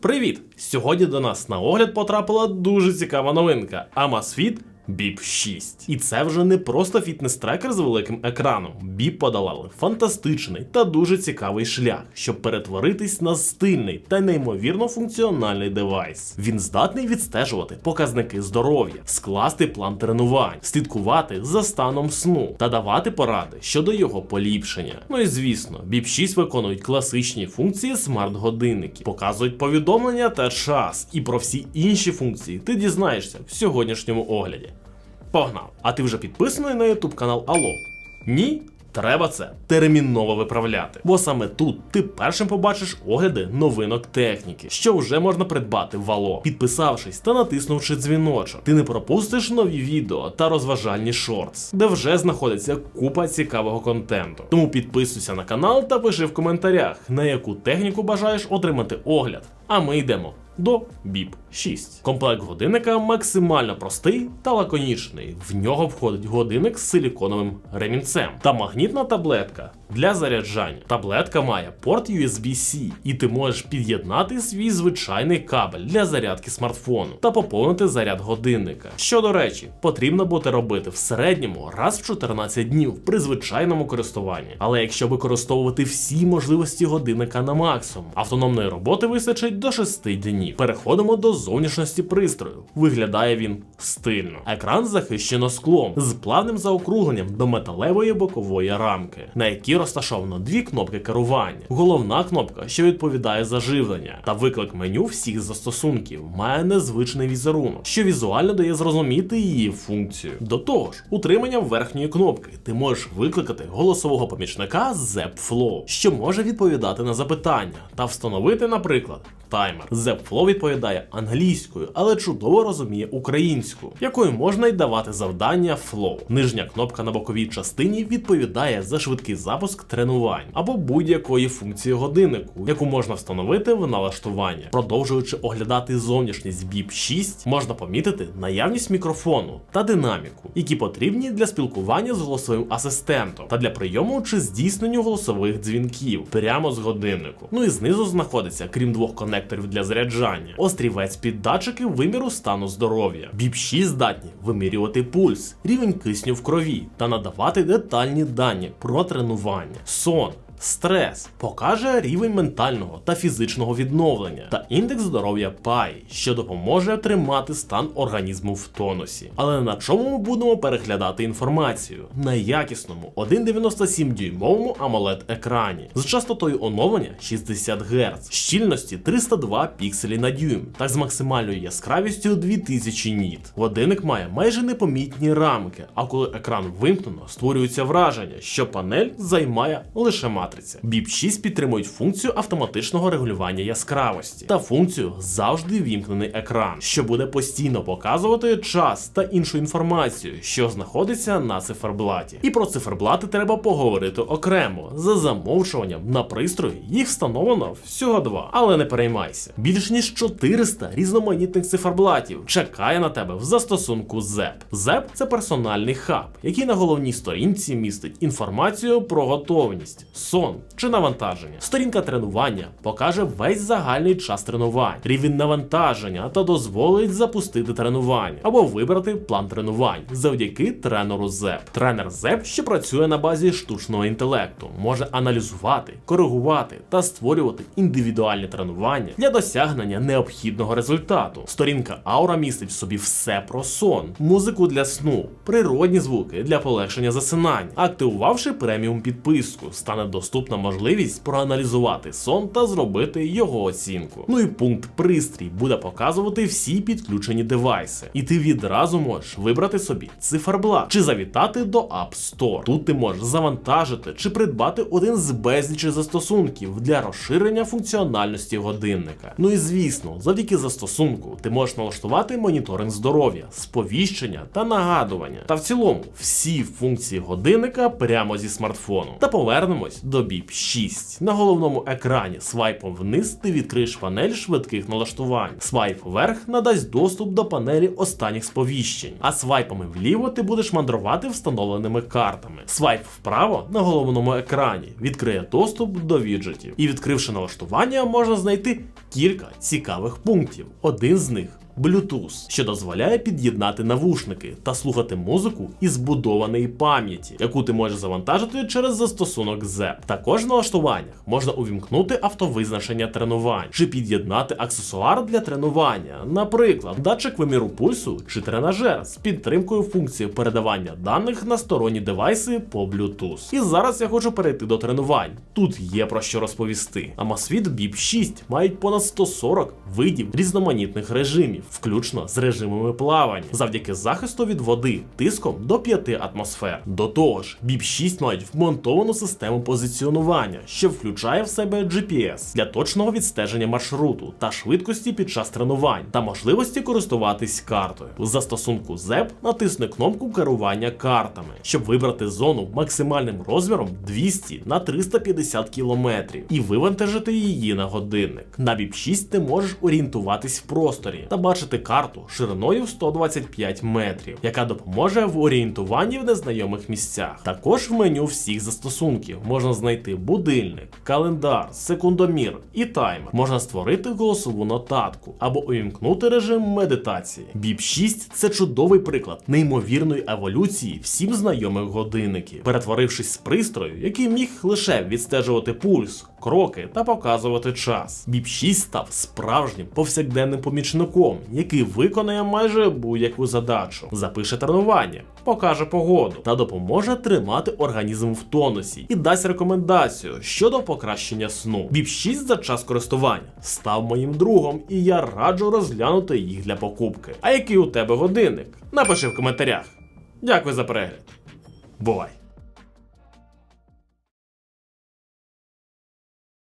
Привіт! Сьогодні до нас на огляд потрапила дуже цікава новинка Amazfit Bip 6. І це вже не просто фітнес-трекер з великим екраном. Bip подолали фантастичний та дуже цікавий шлях, щоб перетворитись на стильний та неймовірно функціональний девайс. Він здатний відстежувати показники здоров'я, скласти план тренувань, слідкувати за станом сну та давати поради щодо його поліпшення. Ну і звісно, Bip 6 виконують класичні функції смарт-годинників, показують повідомлення та час, і про всі інші функції ти дізнаєшся в сьогоднішньому огляді. Погнав! А ти вже підписаний на YouTube канал Алло? Ні? Треба це терміново виправляти. Бо саме тут ти першим побачиш огляди новинок техніки, що вже можна придбати в Ало, підписавшись та натиснувши дзвіночок. Ти не пропустиш нові відео та розважальні шортс, де вже знаходиться купа цікавого контенту. Тому підписуйся на канал та пиши в коментарях, на яку техніку бажаєш отримати огляд. А ми йдемо до BIP 6. Комплект годинника максимально простий та лаконічний. В нього входить годинник з силіконовим ремінцем та магнітна таблетка для заряджання. Таблетка має порт USB-C, і ти можеш під'єднати свій звичайний кабель для зарядки смартфону та поповнити заряд годинника. Що до речі, потрібно буде робити в середньому раз в 14 днів при звичайному користуванні. Але якщо використовувати всі можливості годинника на максимум, автономної роботи вистачить до 6 днів. Переходимо до зовнішності пристрою. Виглядає він стильно. Екран захищено склом з плавним заокругленням до металевої бокової рамки, на якій розташовано дві кнопки керування. Головна кнопка, що відповідає за живлення, та виклик меню всіх застосунків, має незвичний візерунок, що візуально дає зрозуміти її функцію. До того ж, утриманням верхньої кнопки ти можеш викликати голосового помічника ZepFlow, що може відповідати на запитання та встановити, наприклад, таймер. Flow відповідає англійською, але чудово розуміє українську, якою можна й давати завдання Flow. Нижня кнопка на боковій частині відповідає за швидкий запуск тренувань або будь-якої функції годиннику, яку можна встановити в налаштування. Продовжуючи оглядати зовнішність BIP 6, можна помітити наявність мікрофону та динаміку, які потрібні для спілкування з голосовим асистентом та для прийому чи здійсненню голосових дзвінків прямо з годиннику. Ну і знизу знаходиться, крім двох конекторів для заряджання, острівець під датчики виміру стану здоров'я. BIP 6 здатні вимірювати пульс, рівень кисню в крові та надавати детальні дані про тренування, сон. Стрес покаже рівень ментального та фізичного відновлення та індекс здоров'я PAI, що допоможе тримати стан організму в тонусі. Але на чому ми будемо переглядати інформацію? На якісному 1,97 дюймовому amoled екрані з частотою оновлення 60 Гц, щільності 302 пікселі на дюйм та з максимальною яскравістю 2000 ніт. Годинник має майже непомітні рамки, а коли екран вимкнено, створюється враження, що панель займає лише матриця. BIP 6 підтримують функцію автоматичного регулювання яскравості та функцію завжди вімкнений екран, що буде постійно показувати час та іншу інформацію, що знаходиться на циферблаті. І про циферблати треба поговорити окремо. За замовчуванням на пристрої їх встановлено всього два. Але не переймайся. Більш ніж 400 різноманітних циферблатів чекає на тебе в застосунку ZEP. ZEP – це персональний хаб, який на головній сторінці містить інформацію про готовність, сон чи навантаження. Сторінка тренування покаже весь загальний час тренувань, рівень навантаження та дозволить запустити тренування або вибрати план тренувань завдяки тренеру ZEP. Тренер ZEP, що працює на базі штучного інтелекту, може аналізувати, коригувати та створювати індивідуальні тренування для досягнення необхідного результату. Сторінка Aura містить в собі все про сон, музику для сну, природні звуки для полегшення засинань. Активувавши преміум підписку, стане доступна можливість проаналізувати сон та зробити його оцінку. Ну і пункт пристрій буде показувати всі підключені девайси, і ти відразу можеш вибрати собі циферблат чи завітати до App Store. Тут ти можеш завантажити чи придбати один з безлічі застосунків для розширення функціональності годинника. Ну і звісно, завдяки застосунку ти можеш налаштувати моніторинг здоров'я, сповіщення та нагадування. Та в цілому всі функції годинника прямо зі смартфону. Та повернемось до Bip 6. На головному екрані свайпом вниз ти відкриєш панель швидких налаштувань. Свайп вверх надасть доступ до панелі останніх сповіщень, а свайпами вліво ти будеш мандрувати встановленими картами. Свайп вправо на головному екрані відкриє доступ до віджитів. І відкривши налаштування, можна знайти кілька цікавих пунктів. Один з них Bluetooth, що дозволяє під'єднати навушники та слухати музику із збудованої пам'яті, яку ти можеш завантажити через застосунок ZEP. Також в налаштуваннях можна увімкнути автовизначення тренувань чи під'єднати аксесуар для тренування, наприклад, датчик виміру пульсу чи тренажер з підтримкою функції передавання даних на сторонні девайси по Bluetooth. І зараз я хочу перейти до тренувань. Тут є про що розповісти. Amazfit Bip 6 мають понад 140 видів різноманітних режимів, включно з режимами плавання, завдяки захисту від води тиском до 5 атмосфер. До того ж, Bip 6 мають вмонтовану систему позиціонування, що включає в себе GPS для точного відстеження маршруту та швидкості під час тренувань та можливості користуватись картою. У застосунку ZEP натисни кнопку керування картами, щоб вибрати зону максимальним розміром 200 на 350 км і вивантажити її на годинник. На Bip 6 ти можеш орієнтуватись в просторі та бачити карту шириною в 125 метрів, яка допоможе в орієнтуванні в незнайомих місцях. Також в меню всіх застосунків можна знайти будильник, календар, секундомір і таймер. Можна створити голосову нотатку або увімкнути режим медитації. Bip 6 це чудовий приклад неймовірної еволюції всім знайомих годинників, перетворившись з пристрою, який міг лише відстежувати пульс, кроки та показувати час. Bip 6 став справжнім повсякденним помічником, який виконає майже будь-яку задачу, запише тренування, покаже погоду та допоможе тримати організм в тонусі і дасть рекомендацію щодо покращення сну. Bip 6 за час користування став моїм другом, і я раджу розглянути їх для покупки. А який у тебе годинник? Напиши в коментарях. Дякую за перегляд. Бувай!